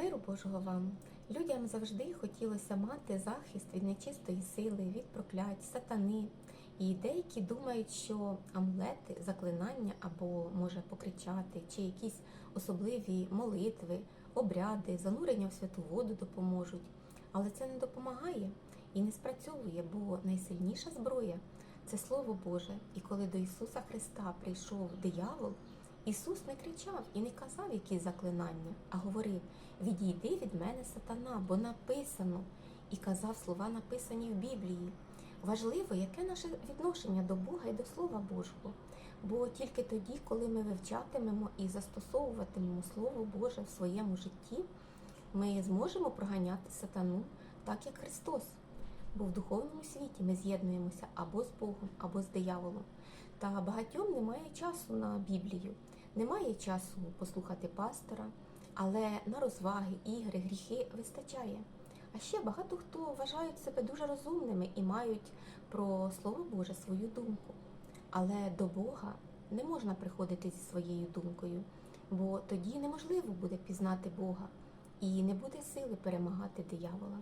Миру Божого вам. Людям завжди хотілося мати захист від нечистої сили, від проклять, сатани. І деякі думають, що амулети, заклинання або може покричати, чи якісь особливі молитви, обряди, занурення в святу воду допоможуть. Але це не допомагає і не спрацьовує, бо найсильніша зброя це Слово Боже. І коли до Ісуса Христа прийшов диявол, Ісус не кричав і не казав якісь заклинання, а говорив: Відійди від мене, сатана, бо написано, і казав слова, написані в Біблії. Важливо, яке наше відношення до Бога і до Слова Божого. Бо тільки тоді, коли ми вивчатимемо і застосовуватимемо Слово Боже в своєму житті, ми зможемо проганяти сатану так, як Христос. Бо в духовному світі ми з'єднуємося або з Богом, або з дияволом. Та багатьом немає часу на Біблію, немає часу послухати пастора, але на розваги, ігри, гріхи вистачає. А ще багато хто вважають себе дуже розумними і мають про Слово Боже свою думку. Але до Бога не можна приходити зі своєю думкою, бо тоді неможливо буде пізнати Бога і не буде сили перемагати диявола.